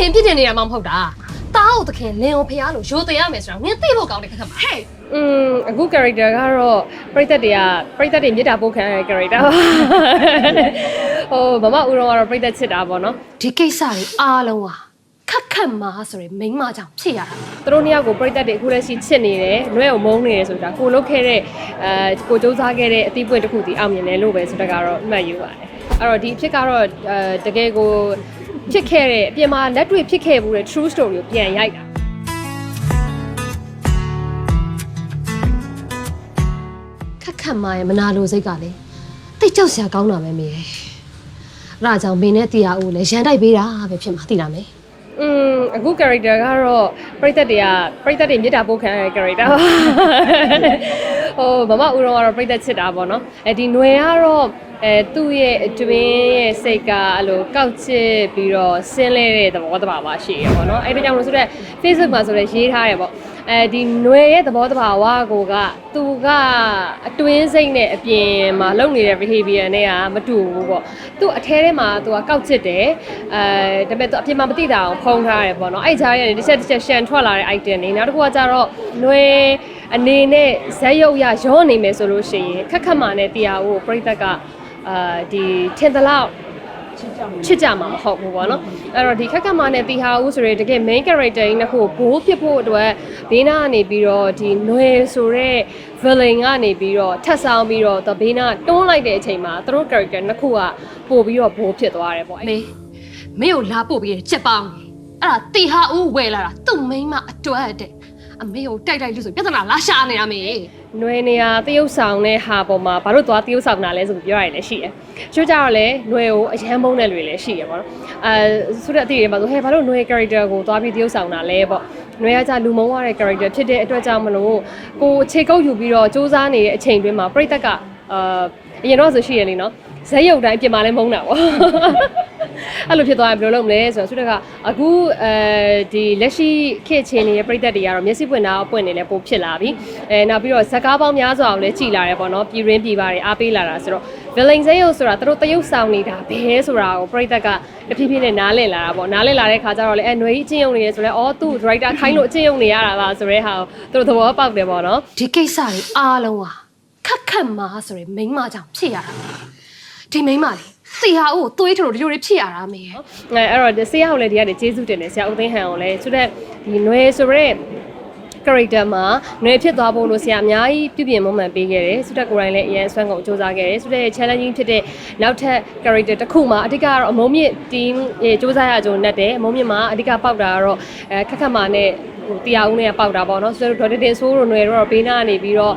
လင်ပြစ်တင်နေတာမှမဟုတ်တာတားကိုတခင်လင်ကိုဖျားလို့ရိုသေရမယ်ဆိုတော့နင်သိဖို့ကောင်းတယ်ခက်ခက်ပါဟဲ့อืมအခု character ကတော့ပရိသတ်တွေကပရိသတ်တွေမြေတာပို့ခံရတဲ့ character ဟိုမမဦးတော်ကတော့ပရိသတ်ချစ်တာပေါ့နော်ဒီကိစ္စတွေအားလုံးဟာခက်ခက်မာဆိုရင်မိန်းမကြောင့်ဖြစ်ရတာသူတို့နှစ်ယောက်ကိုပရိသတ်တွေအခုလက်ရှိချစ်နေတယ်နှွဲကိုမုန်းနေတယ်ဆိုတာကိုလုတ်ခဲ့တဲ့အဲကိုစူးစမ်းခဲ့တဲ့အသီးပွင့်တစ်ခုတည်းအောင်မြင်တယ်လို့ပဲဆိုတာကတော့အမှတ်ယူပါတယ်အဲ့တော့ဒီအဖြစ်ကတော့အဲတကယ်ကို ဖြစ်ခဲ့တဲ့အပြင်မှာလက်တွေ့ဖြစ်ခဲ့မှုတဲ့ true story ကိုပြန်ရိုက်တာ ခက်ခက်မာရဲ့မနာလိုစိတ်ကလေတိတ်ကြောက်စရာကောင်းတာပဲမေရဲ့အဲ့ဒါကြောင့်မင်းနဲ့တရားဦးလည်းရန်တိုက်ပေးတာပဲဖြစ်မှာသိလားမေ อืมအခု character ကတော့ပရိသတ်တွေကပရိသတ်တွေမြေတာပို့ခံရတဲ့ character ဟိုမမဦးတော်ကတော့ပရိသတ်ချစ်တာပေါ့နော်အဲဒီຫນွေကတော့ အဲသူ့ရဲ့အတွင်းရဲ့စိတ်ကအဲ့လိုကောက်ချစ်ပြီးတော့ဆင်းလဲတဲ့သဘောတဘာဝရှိရပေါ့နော်အဲ့ဒါကြောင့်မလို့ဆိုတော့ Facebook မှာဆိုတော့ရေးထားရပေါ့အဲဒီຫນွေရဲ့သဘောတဘာဝကိုကသူကအတွင်းစိတ်နဲ့အပြင်မှာလုပ်နေတဲ့ behavior နဲ့ကမတူဘူးပေါ့သူ့အထဲထဲမှာသူကကောက်ချစ်တယ်အဲဒါပေမဲ့သူအပြင်မှာမသိတာအောင်ဖုံးထားတယ်ပေါ့နော်အဲ့ကြားရတဲ့တစ်ချက်တစ်ချက်ရှန်ထွက်လာတဲ့ item တွေနောက်တစ်ခုကကြတော့ຫນွေအနေနဲ့ဇက်ရုပ်ရရောနေမယ်ဆိုလို့ရှိရင်ခက်ခက်မာနဲ့တရားကိုပြိသက်က အာဒီထင်သလောက်ချစ်ကြမှာမဟုတ်ဘူးပေါ့နော်အဲ့တော့ဒီခက်ခက်မာနဲ့တီဟာဦးဆိုရဲတကယ် main character ကြီးနှစ်ခုကိုဘိုးဖြစ်ဖို့အတွက်ဘေးနာကနေပြီးတော့ဒီຫນွေဆိုရဲ villain ကနေပြီးတော့ထပ်ဆောင်ပြီးတော့ဘေးနာတွန်းလိုက်တဲ့အချိန်မှာသူတို့ character နှစ်ခုကပို့ပြီးတော့ဘိုးဖြစ်သွားတယ်ပေါ့မေမင်းကိုလာပို့ပြီးတဲ့ချက်ပေါင်းနေအဲ့ဒါတီဟာဦးဝယ်လာတာသူ့မိန်းမအတွက်တဲ့အမေကိုတိုက်တိုက်လို့ဆိုပြဿနာလာရှာနေတာမေ နွေနေရတရုပ်ဆောင်တဲ့ဟာပေါ်မှာဘာလို့သွားတရုပ်ဆောင်တာလဲဆိုပြီးပြောရတယ်လည်းရှိတယ်။ချို့ကြတော့လည်းနွေကိုအရန်ပုံးတဲ့လူတွေလည်းရှိရပါတော့။အဲဆိုတဲ့အတိတွေမှာဆိုဟဲ့ဘာလို့နွေ character ကိုသွားပြီးတရုပ်ဆောင်တာလဲပေါ့။နွေကကြလူမုံရတဲ့ character ဖြစ်တဲ့အတွက်ကြောင့်မလို့ကိုအခြေကုပ်ယူပြီးတော့စူးစမ်းနေတဲ့အချိန်တွင်းမှာပြိတက်ကအာအရင်တော့ဆိုရှိရလေနော်ဇက်ရုပ်တိုင်းပြင်မာလဲမုန်းတာပေါ့ အဲ့လိုဖြစ်သွားရင်ဘယ်လိုလုပ်မလဲဆိုတော့သူတို့ကအခုအဲဒီလက်ရှိခေတ်ချင်းနေတဲ့ပြည်သက်တွေကတော့မျက်စိပွင့်တာအပွင့်နေလဲပိုဖြစ်လာပြီအဲနောက်ပြီးတော့ဇက်ကားပေါင်းများစွာကိုလည်းကြည်လာတယ်ပေါ့နော်ပြည်ရင်းပြည်ပါတယ်အားပေးလာတာဆိုတော့ villain ဇက်ရုပ်ဆိုတာသူတို့တရုပ်ဆောင်နေတာဘယ်ဆိုတာကိုပြည်သက်ကတဖြည်းဖြည်းနဲ့နားလည်လာတာပေါ့နားလည်လာတဲ့ခါကျတော့လေအဲຫນွေကြီးအချင်းယုံနေရဲဆိုလဲအော်သူ့ director ခိုင်းလို့အချင်းယုံနေရတာလားဆိုတဲ့ဟာကိုသူတို့သဘောပေါက်တယ်ပေါ့နော်ဒီကိစ္စတွေအားလုံးဟာခက်ခက်မာဆိုရင်မိန်းမကြောင့်ဖြစ်ရတာဒီမိန်းမလေး တီဟာဦးကိုသွေးထလို့ဒီလိုတွေဖြစ်ရတာမေရဲ့အဲအဲ့တော့ဆရာကိုလည်းဒီကနေကျေးဇူးတင်တယ်ဆရာဦးသိန်းဟန်ကိုလည်းဆိုတော့ဒီຫນွေဆိုရဲ character မှာနွယ်ဖြစ်သွားဖို့လို့ဆရာအများကြီးပြုပြင်မွမ်းမံပေးခဲ့တယ်ဆုတက်ကိုရိုင်းလည်းအရင်အစွမ်းကုန်စူးစမ်းခဲ့တယ်ဆုတက်ရဲ့ challenging ဖြစ်တဲ့နောက်ထပ် character တစ်ခုမှာအဓိကကတော့အမုံမြင့် team ရဲ့စူးစမ်းရကြုံနဲ့တဲ့အမုံမြင့်မှာအဓိကပေါက်တာကတော့အဲခက်ခက်မာနဲ့ဟိုတရားဦးနဲ့ပေါက်တာပေါ့နော်ဆိုတော့ဒေါက်တာတင်ဆိုးတို့နယ်တို့ဘေးနားနေပြီးတော့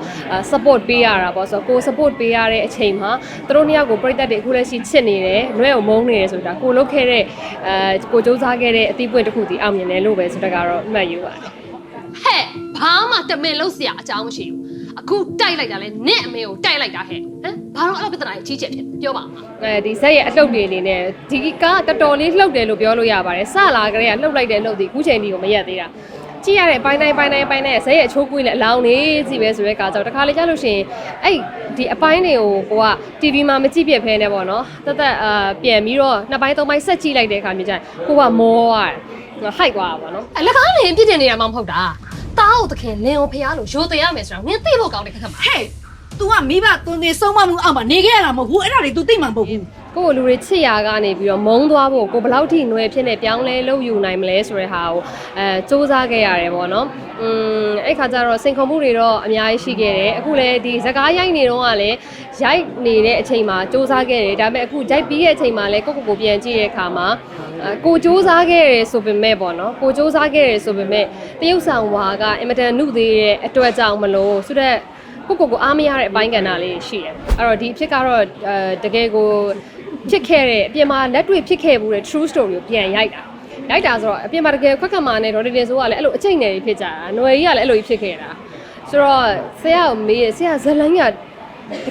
support ပေးရတာပေါ့ဆိုတော့ကို support ပေးရတဲ့အချိန်မှာသူတို့နှစ်ယောက်ကိုပြိတ္တတွေအခုလက်ရှိချစ်နေတယ်နွဲ့ကိုမုန်းနေတယ်ဆိုတာကိုလုတ်ခဲ့တဲ့အဲကိုစူးစမ်းခဲ့တဲ့အသီးပွင့်တစ်ခုဒီအောင်မြင်တယ်လို့ပဲဆိုတော့ကတော့မှတ်ယူပါတယ် ဟဲ့ဘာမှတမင်လို့ဆရာအကြောင်းမရှိဘူးအခုတိုက်လိုက်တာလဲနဲ့အမေကိုတိုက်လိုက်တာဟဲ့ဟမ်ဘာတော့အဲ့လိုပြဿနာကြီးကြီးချက်ဖြစ်ပြောပါဦးအဲဒီဇက်ရဲ့အလှုပ်တွေအနေနဲ့ဒီကတော်တော်လေးလှုပ်တယ်လို့ပြောလို့ရပါတယ်စလာကလေးကလှုပ်လိုက်တဲ့လှုပ်ဒီခုချိန်ဒီကိုမရက်သေးတာကြည့်ရတဲ့ပိုင်းတိုင်းပိုင်းတိုင်းပိုင်းတိုင်းဇက်ရဲ့အချိုးကွေးနဲ့အလောင်းနေစီပဲဆိုရဲကာကြောင့်တခါလေကြားလို့ရှိရင်အဲ့ဒီအပိုင်းတွေကိုကိုက TV မှာမကြည့်ပြဖဲနဲ့ပေါ့နော်တသက်အာပြန်ပြီးတော့နှစ်ပိုင်းသုံးပိုင်းဆက်ကြည့်လိုက်တဲ့အခါမျိုးကျရင်ကိုကမောရတယ် ဟိုက်သွားတာပေါ့နော်အလကားလင်ပြစ်တင်နေတာမှမဟုတ်တာတားကိုတခင်လင်ကိုဖျားလို့ရိုသေရမယ်ဆိုတော့နင်သိဖို့ကောင်းတယ်ခက်ခက်ပါဟဲ့ तू ကမိဘသွန်နေဆုံးမမှုအောက်မှာနေခဲ့ရတာမဟုတ်ဘူးအဲ့ဒါတွေ तू သိမှမဟုတ်ဘူး ကိုယ့်ကိုလူတွေချစ်ရာကနေပြီးတော့မုန်းသွားဖို့ကိုဘယ်လောက်ထိຫນွယ်ဖြစ်နေပြောင်းလဲလုပ်ယူနိုင်မလဲဆိုတဲ့ဟာကိုအဲစူးစမ်းခဲ့ရတယ်ပေါ့နော်။อืมအဲ့ခါကျတော့စင်ခုံမှုတွေတော့အများကြီးရှိခဲ့တယ်။အခုလည်းဒီဇကားရိုက်နေတော့ကလည်းရိုက်နေတဲ့အချိန်မှာစူးစမ်းခဲ့တယ်။ဒါပေမဲ့အခုရိုက်ပြီးတဲ့အချိန်မှာလည်းကိုယ့်ကိုယ်ကိုပြန်ကြည့်တဲ့အခါမှာအဲကိုစူးစမ်းခဲ့တယ်ဆိုပေမဲ့ပေါ့နော်။ကိုစူးစမ်းခဲ့တယ်ဆိုပေမဲ့တရုပ်ဆောင်ဝါကအင်မတန်နှုတ်သေးတဲ့အတွက်ကြောင့်မလို့ဆိုတော့ကိုကိုကိုအားမရတဲ့အပိုင်းကဏ္ဍလေးရှိတယ်။အဲ့တော့ဒီအဖြစ်ကတော့အဲတကယ်ကို ဖြစ်ခဲ့တဲ့အပြင်မှာလက်တွေ့ဖြစ်ခဲ့မှုတဲ့ true story ကိုပြန်ရိုက်တာလိုက်တာဆိုတော့အပြင်မှာတကယ်ခွက်ကမာနဲ့ဒေါ်တင်တင်ဆိုကလည်းအဲ့လိုအချိန်နယ်ဖြစ်ကြတာနွယ်ကြီးကလည်းအဲ့လိုဖြစ်ခဲ့တာဆိုတော့ဆရာကိုမေးရဆရာဇလန်းကတ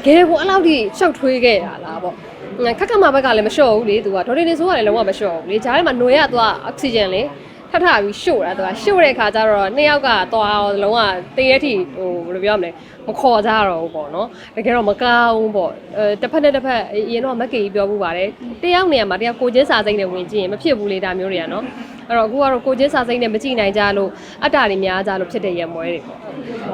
ကယ်ကိုအဲ့လောက်ထိရှောက်ထွေးခဲ့တာလားပေါ့ခက်ကမာဘက်ကလည်းမလျှော့ဘူးလေသူကဒေါ်တင်တင်ဆိုကလည်းလုံးဝမလျှော့ဘူးလေဂျားထဲမှာနွယ်ကသူကအောက်ဆီဂျင်လေ ထထပြီးရှို့တာသူကရှို့တဲ့ခါကျတော့နှစ်ယောက်ကသွားလုံးဝတေးရထိဟိုဘယ်လိုပြောမလဲမခေါ်ကြတော့ဘူးပေါ့နော်တကယ်တော့မကောင်းဘူးပေါ့အဲတစ်ဖက်နဲ့တစ်ဖက်အရင်တော့မက်ကေကြီးပြောမှုပါတယ်တယောက်နေရာမှာတယောက်ကိုချင်းစာစိမ့်နဲ့ဝင်ကြည့်ရင်မဖြစ်ဘူးလေဒါမျိုးတွေကနော် အဲ့တော့အခုကတော့ကိုချင်းစာစိမ့်နဲ့မကြည့်နိုင်ကြလို့အတ္တတွေများကြလို့ဖြစ်တဲ့ရမွဲတွေပေါ့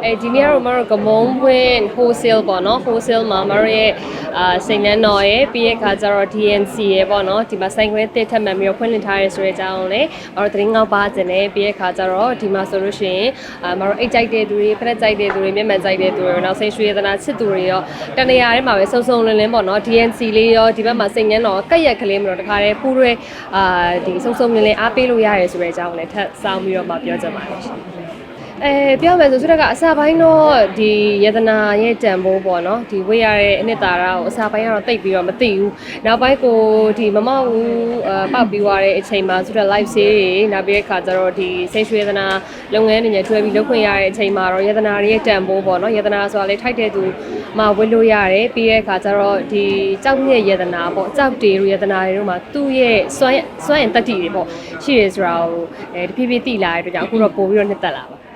အဲဒီနေ့ကတော့မတို့ကမုံပွင့် wholesale ပေါ့နော် wholesale မှာမတို့ရဲ့အာစိန်နန်းတော်ရဲ့ပြီးရဲ့ခါကျတော့ DNC ရဲ့ပေါ့နော်ဒီမှာဆိုင်ခွဲတစ်ထပ်မှန်ပြီးတော့ဖွင့်လှစ်ထားရဲဆိုတဲ့အကြောင်းကိုလည်းမတို့သတင်းငေါက်ပါခြင်းနဲ့ပြီးရဲ့ခါကျတော့ဒီမှာဆိုလို့ရှိရင်အာမတို့အိတ်ကြိုက်တဲ့သူတွေဖရက်ကြိုက်တဲ့သူတွေမျက်မှန်ကြိုက်တဲ့သူတွေနောက်စိန်ရွှေရတနာချစ်သူတွေရောတနေရာထဲမှာပဲစုံစုံလင်းလင်းပေါ့နော် DNC လေးရောဒီဘက်မှာစိန်နန်းတော်ကက်ရက်ကလေးမလို့တခါတည်းပူးရဲအာဒီစုံစုံလင်းလင်းအားပေးလို့ရတယ်ဆိုတဲ့အကြောင်းကိုလည်းထပ်စောင်းပြီးတော့မှပြောချင်ပါတယ်ရှင် အဲပြောမယ်ဆိုဆိုတော့ကအစာပိုင်းတော့ဒီယတနာရဲ့တန်ဖိုးပေါ့နော်ဒီဝေးရတဲ့အနှစ်သာရကိုအစာပိုင်းကတော့တိတ်ပြီးတော့မသိဘူးနောက်ပိုင်းကိုဒီမမဦးအပောက်ပြီးသွားတဲ့အချိန်မှာဆိုတော့ live series နောက်ပြီးတဲ့ခါကျတော့ဒီစိတ်ရွှေယတနာလုပ်ငန်းတွေနဲ့တွဲပြီးလုပ်ခွင့်ရတဲ့အချိန်မှာတော့ယတနာရဲ့တန်ဖိုးပေါ့နော်ယတနာဆိုတာလေထိုက်တဲ့သူမှဝတ်လို့ရတယ်ပြီးတဲ့ခါကျတော့ဒီကြောက်မြက်ယတနာပေါ့ကြောက်တေရယတနာတွေတို့မှာသူ့ရဲ့စွမ်းစွမ်းရင်တက်တီတွေပေါ့ရှိတယ်ဆိုတာကိုအဲတဖြည်းဖြည်းသိလာတဲ့အတွက်ကြောင့်အခုတော့ပို့ပြီးတော့နှစ်သက်လာပါ